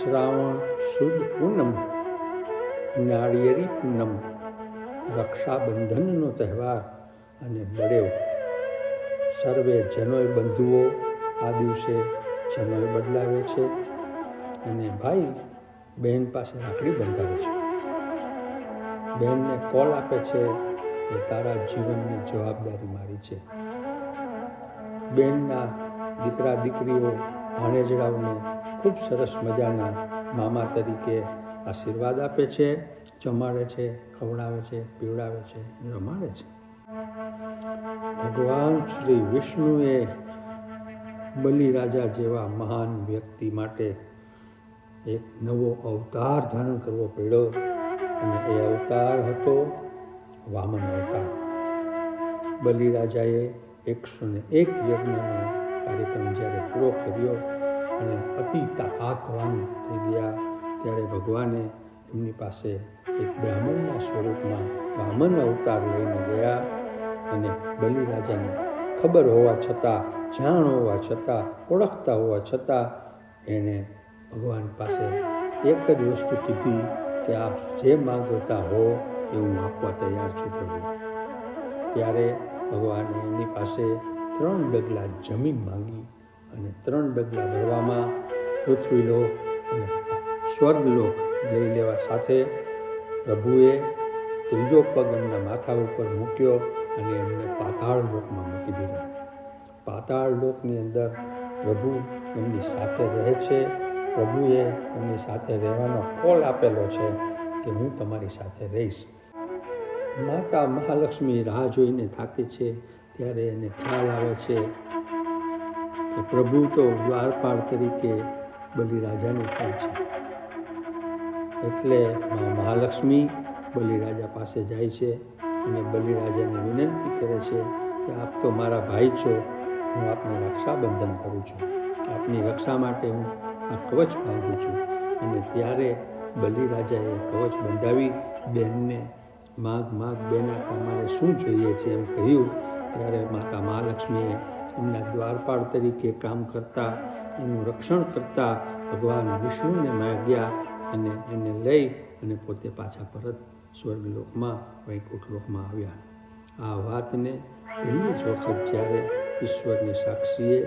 શ્રાવણ સુદ પૂનમ, નાળિયેરી પૂનમ, રક્ષાબંધનનો તહેવાર અને બળેવ. સર્વે જનોય બંધુઓ આ દિવસે જનોય બદલાવે છે અને ભાઈ બહેન પાસે રાખડી બંધાવે છે. બહેનને કોલ આપે છે કે તારા જીવનની જવાબદારી મારી છે. બહેનના દીકરા દીકરીઓ ભાણેજડાઓને ખૂબ સરસ મજાના મામા તરીકે આશીર્વાદ આપે છે, જમાડે છે, ખવડાવે છે, પીવડાવે છે, રમાડે છે. ભગવાન શ્રી વિષ્ણુએ બલિરાજા જેવા મહાન વ્યક્તિ માટે એક નવો અવતાર ધારણ કરવો પડ્યો અને એ અવતાર હતો વામન અવતાર. બલિરાજાએ એકસો ને એક યજ્ઞનો કાર્યક્રમ જ્યારે પૂરો કર્યો અને અતિ તાકાતવાન થઈ ગયા. ત્યારે ભગવાને એમની પાસે એક બ્રાહ્મણના સ્વરૂપમાં વામન અવતાર લઈને ગયા અને બલિરાજાને ખબર હોવા છતાં, જાણ હોવા છતાં, ઓળખતા હોવા છતાં એણે ભગવાન પાસે એક જ વસ્તુ કીધી કે આપ જે માંગતા હો એ હું આપવા તૈયાર છું પ્રભુ. ત્યારે ભગવાને એની પાસે ત્રણ ડગલા જમીન માંગી. અને ત્રણ ડગલા ભરવામાં પૃથ્વીલોક અને સ્વર્ગલોક લઈ લેવા સાથે પ્રભુએ ત્રીજો પગ એમના માથા ઉપર મૂક્યો અને એમને પાતાળ લોકમાં મૂકી દીધા. પાતાળ લોકની અંદર પ્રભુ એમની સાથે રહે છે. પ્રભુએ એમની સાથે રહેવાનો કોલ આપેલો છે કે હું તમારી સાથે રહીશ. માતા મહાલક્ષ્મી રાહ જોઈને થાકે છે, ત્યારે એને ખ્યાલ આવે છે કે પ્રભુ તો દ્વારપાળ તરીકે બલિરાજાનું પણ છે. એટલે મહાલક્ષ્મી બલિરાજા પાસે જાય છે અને બલિરાજાને વિનંતી કરે છે કે આપ તો મારા ભાઈ છો, હું આપને રક્ષાબંધન કરું છું. આપની રક્ષા માટે હું આ કવચ બાંધું છું. અને ત્યારે બલિરાજાએ કવચ બંધાવી બહેનને માગ માગ બેના તમારે શું જોઈએ છે? એમ કહ્યું. ત્યારે માતા મહાલક્ષ્મીએ એમના દ્વારપાળ તરીકે કામ કરતા, એનું રક્ષણ કરતા ભગવાન વિષ્ણુને માગ્યા અને એને લઈ અને પોતે પાછા પરત સ્વર્ગલોકમાં, વૈકુંઠ લોકમાં આવ્યા. આ વાતને પહેલી જ વખત જ્યારે ઈશ્વરની સાક્ષીએ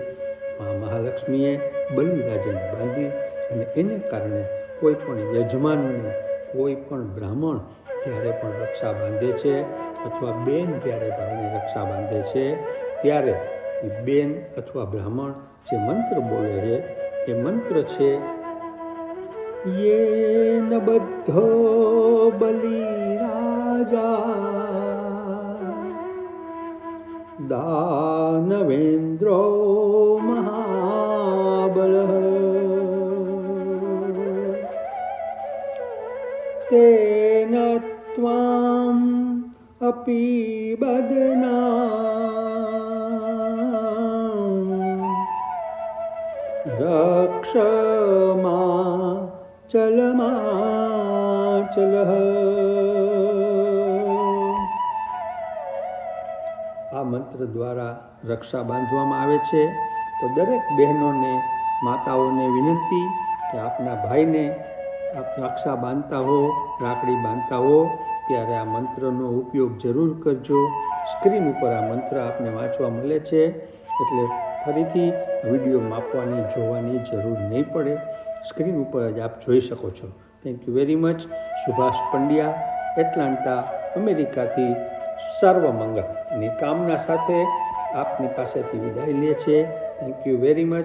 મા મહાલક્ષ્મીએ બલિરાજાને બાંધી અને એને કારણે કોઈ પણ યજમાનને, કોઈ પણ બ્રાહ્મણ જ્યારે પણ રક્ષા બાંધે છે અથવા બેન જ્યારે ભાઈને રક્ષા બાંધે છે, ત્યારે એ બેન અથવા બ્રાહ્મણ જે મંત્ર બોલે છે, એ મંત્ર છે, યેન બધો બલી રાજા, દાનવેન્દ્રો મહાબલ, તેન ત્વામ અપી બદના ચલમાચલ આ મંત્ર દ્વારા રક્ષા બાંધવામાં આવે છે. તો દરેક બહેનોને, માતાઓને વિનંતી કે આપના ભાઈને આપ રક્ષા બાંધતા હો, રાખડી બાંધતા હો, ત્યારે આ મંત્રનો ઉપયોગ જરૂર કરજો. સ્ક્રીન ઉપર આ મંત્ર આપને વાંચવા મળે છે. એટલે ફરીથી વીડિયો માપવાની, જોવાની જરૂર નહીં પડે. સ્ક્રીન ઉપર જ આપ જોઈ શકો છો. Thank you very much Subhash Pandya, Atlanta, અમેરિકાથી સર્વમંગળની કામના સાથે આપની પાસેથી વિદાય લે છે. Thank you very much